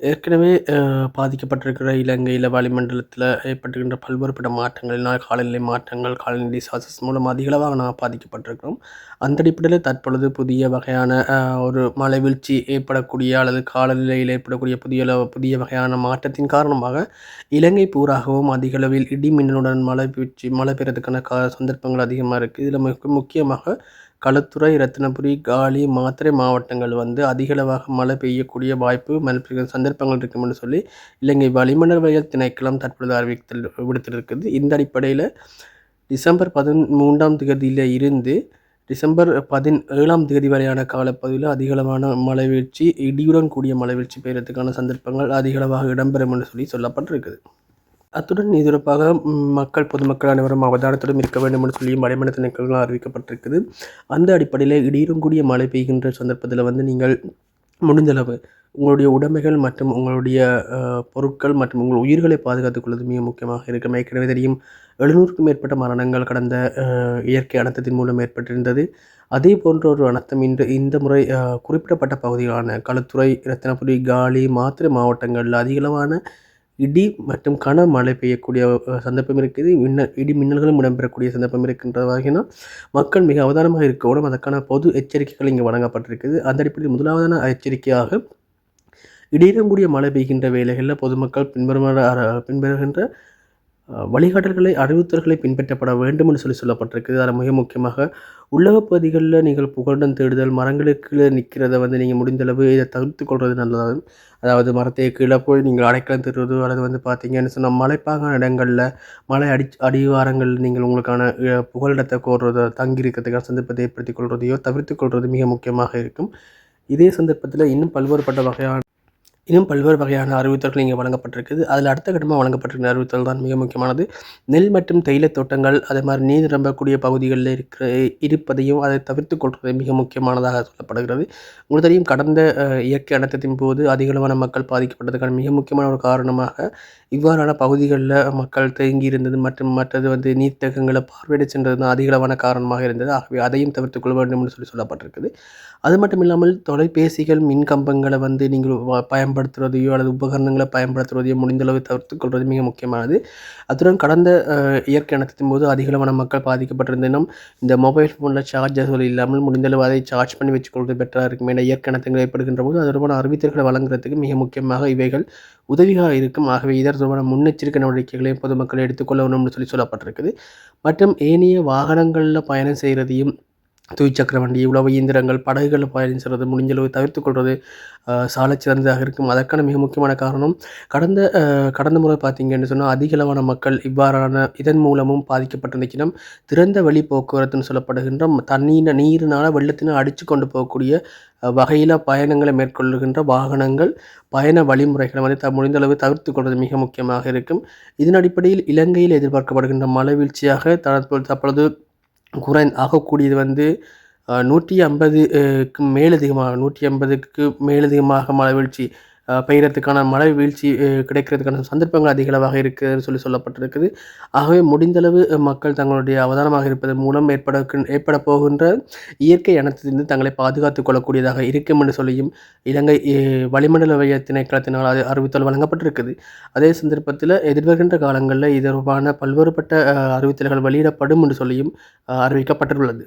ஏற்கனவே பாதிக்கப்பட்டிருக்கிற இலங்கையில் வளிமண்டலத்தில் ஏற்பட்டுகின்ற பல்வேறுபட்ட மாற்றங்களினால் காலநிலை மாற்றங்கள் காலநிலை டிசாஸ்டர்ஸ் மூலம் அதிகளவாக நாம் பாதிக்கப்பட்டிருக்கிறோம். அந்த அடிப்படையில் தற்பொழுது புதிய வகையான ஒரு மழை வீழ்ச்சி ஏற்படக்கூடிய அல்லது காலநிலையில் ஏற்படக்கூடிய புதிய புதிய வகையான மாற்றத்தின் காரணமாக இலங்கை பூராகவும் அதிகளவில் இடி மின்னலுடன் மழை வீழ்ச்சி மழை பெறதுக்கான கா சந்தர்ப்பங்கள் அதிகமாக இருக்குது இதில் மிக முக்கியமாக களுத்துறை ரத்தினபுரி காலி மாத்தறை மாவட்டங்கள் வந்து அதிகளவாக மழை பெய்யக்கூடிய வாய்ப்பு மழை சந்தர்ப்பங்கள் இருக்கும் என்று சொல்லி இலங்கை வளிமண்டலவியல் திணைக்களம் தற்பொழுது அறிவித்தல் விடுத்திருக்குது இந்த அடிப்படையில் டிசம்பர் பதிமூன்றாம் தேதியில் இருந்து டிசம்பர் பதினேழாம் தேதி வரையான காலப்பகுதியில் அதிகளவான மழை வீழ்ச்சி இடியுடன் கூடிய மழை வீழ்ச்சி சந்தர்ப்பங்கள் அதிகளவாக இடம்பெறும் என்று சொல்லி சொல்லப்பட்டிருக்குது. அத்துடன் இது தொடர்பாக மக்கள் பொதுமக்கள் அனைவரும் அவதானத்துடன் இருக்க வேண்டும் என்று சொல்லி மழைமன திணைக்களம் அறிவிக்கப்பட்டிருக்குது அந்த அடிப்படையில் இடியுடன் கூடிய மழை பெய்கின்ற சந்தர்ப்பத்தில் வந்து நீங்கள் முடிந்தளவு உங்களுடைய உடைமைகள் மற்றும் உங்களுடைய பொருட்கள் மற்றும் உங்கள் உயிர்களை பாதுகாத்துக் கொள்வது மிக முக்கியமாக இருக்கும். ஏற்கனவே தெரியும் எழுநூறுக்கும் மேற்பட்ட மரணங்கள் கடந்த இயற்கை அனர்த்தத்தின் மூலம் ஏற்பட்டிருந்தது. அதே போன்ற ஒரு அனர்த்தம் இன்று இந்த முறை குறிப்பிடப்பட்ட பகுதிகளான களுத்துறை ரத்தினபுரி காலி மாத்திரை மாவட்டங்களில் அதிகளவான இடி மற்றும் கனமழை பெய்யக்கூடிய சந்தர்ப்பம் இருக்குது. மின்னல் இடி மின்னல்களும் இடம்பெறக்கூடிய சந்தர்ப்பம் இருக்கின்ற வகையினால் மக்கள் மிக அவதானமாக இருக்கணும் அதற்கான பொது எச்சரிக்கைகள் இங்கே வழங்கப்பட்டிருக்குது. அந்த அடிப்படையில் முதலாவதான எச்சரிக்கையாக இடியுடன் கூடிய மழை பெய்கின்ற வேலைகளில் பொதுமக்கள் பின்வருமாறு பின்வருகின்ற வழிகாட்டல்களை அறிவுறுத்தல்களை பின்பற்றப்பட வேண்டும் என்று சொல்லி சொல்லப்பட்டிருக்குது அதில் மிக முக்கியமாக உள்ளக பகுதிகளில் நீங்கள் புகலிடம் தேடுதல் மரங்களுக்கு நிற்கிறத வந்து நீங்கள் முடிந்தளவு இதை தவிர்த்து கொள்வது நல்லதாகும். அதாவது மரத்தை கீழே போய் நீங்கள் அடைக்கலம் தருவது அல்லது வந்து பார்த்தீங்கன்னு சொன்னால் மலைப்பாங்கான இடங்களில் மலை அடி அடிவாரங்களில் நீங்கள் உங்களுக்கான புகழிடத்தை புகலிடத்தை கோர்றதோ தங்கி இருக்கிறதுக்கான சந்தர்ப்பத்தை ஏற்படுத்திக் கொள்வதையோ தவிர்த்து கொள்வது மிக முக்கியமாக இருக்கும். இதே சந்தர்ப்பத்தில் இன்னும் பல்வேறுபட்ட வகையான இன்னும் பல்வேறு வகையான அறிவுத்தல்கள் இங்கே வழங்கப்பட்டிருக்குது. அதில் அடுத்த கட்டமாக வழங்கப்பட்டிருக்கிற அறிவுறுத்தல் தான் மிக முக்கியமானது. நெல் மற்றும் தேயிலைத் தோட்டங்கள் அதே மாதிரி நீர் நிரம்பக்கூடிய பகுதிகளில் இருக்கிற இருப்பதையும் அதை தவிர்த்து கொள்வது மிக முக்கியமானதாக சொல்லப்படுகிறது. உங்களுக்கு தெரியும் கடந்த இயற்கை அனர்த்தத்தின் போது அதிகளவான மக்கள் பாதிக்கப்பட்டதுக்கான மிக முக்கியமான ஒரு காரணமாக இவ்வாறான பகுதிகளில் மக்கள் தேங்கி இருந்தது மற்றும் மற்றது வந்து நீர்த்தகங்களை பார்வையிட சென்றது தான் அதிகளவான காரணமாக இருந்தது. ஆகவே அதையும் தவிர்த்து கொள்ள வேண்டும் என்று சொல்லி சொல்லப்பட்டிருக்குது. அது மட்டும் இல்லாமல் தொலைபேசிகள் மின் கம்பங்களை வந்து நீங்கள் பயன்படுத்த பயன்படுத்துவதையோ அல்லது உபகரணங்களை பயன்படுத்துவதையோ முடிந்தளவு தவிர்த்து கொள்வது மிக முக்கியமானது. அத்துடன் கடந்த இயற்கை அனர்த்தத்தின் போது அதிகளவான மக்கள் பாதிக்கப்பட்டிருந்தனும் இந்த மொபைல் ஃபோனில் சார்ஜர்கள் இல்லாமல் முடிந்தளவு அதை சார்ஜ் பண்ணி வச்சுக்கொள்வது பெட்டராக இருக்கும். ஏன்னா இயற்கை நடத்தங்கள் ஏற்படுகின்ற போது அது தொடர்பான அறிவித்தல்களை வழங்குறதுக்கு மிக முக்கியமாக இவைகள் உதவியாக இருக்கும். ஆகவே இதர் தொடர்பான முன்னெச்சரிக்கை நடவடிக்கைகளையும் பொதுமக்கள் எடுத்துக்கொள்ள வேண்டும்னு சொல்லி சொல்லப்பட்டிருக்குது. மற்றும் ஏனைய வாகனங்களில் பயணம் செய்கிறதையும் துவிச்சக்கர வண்டி உழவு இயந்திரங்கள் படகுகள் பயணம் முடிஞ்சளவு தவிர்த்து கொள்வது சாலை சிறந்ததாக இருக்கும். அதற்கான மிக முக்கியமான காரணம் கடந்த கடந்த முறை பார்த்தீங்கன்னு சொன்னால் அதிகளவான மக்கள் இவ்வாறான இதன் மூலமும் பாதிக்கப்பட்டிருந்துச்சினம் திறந்த வழி போக்குவரத்துன்னு சொல்லப்படுகின்ற தண்ணீர் நீரினால் வெள்ளத்தினால் அடித்து கொண்டு போகக்கூடிய வகையில் பயணங்களை மேற்கொள்ளுகின்ற வாகனங்கள் பயண வழிமுறைகளை வந்து த முடிந்தளவு தவிர்த்து கொள்வது மிக முக்கியமாக இருக்கும். இதன் அடிப்படையில் இலங்கையில் எதிர்பார்க்கப்படுகின்ற மழை வீழ்ச்சியாக தற்பொழுது குரான் ஆகக்கூடியது வந்து நூற்றி ஐம்பதுக்கு மேலதிகமாக நூற்றி ஐம்பதுக்கு மேலதிகமாக மழை வீழ்ச்சி பெய்கிறதுக்கான மழை வீழ்ச்சி கிடைக்கிறதுக்கான சந்தர்ப்பங்கள் அதிகளவாக இருக்குதுன்னு சொல்லி சொல்லப்பட்டிருக்குது. ஆகவே முடிந்தளவு மக்கள் தங்களுடைய அவதானமாக இருப்பதன் மூலம் ஏற்பட ஏற்பட போகின்ற இயற்கை அனத்திலிருந்து தங்களை பாதுகாத்துக் கொள்ளக்கூடியதாக இருக்கும் என்று சொல்லியும் இலங்கை வளிமண்டல வைய திணைக்களத்தினால் அது அறிவித்தல் வழங்கப்பட்டிருக்குது. அதே சந்தர்ப்பத்தில் எதிர்வருகின்ற காலங்களில் இது தொடர்பான பல்வேறுபட்ட அறிவித்தல்கள் வெளியிடப்படும் என்று சொல்லியும் அறிவிக்கப்பட்டுள்ளது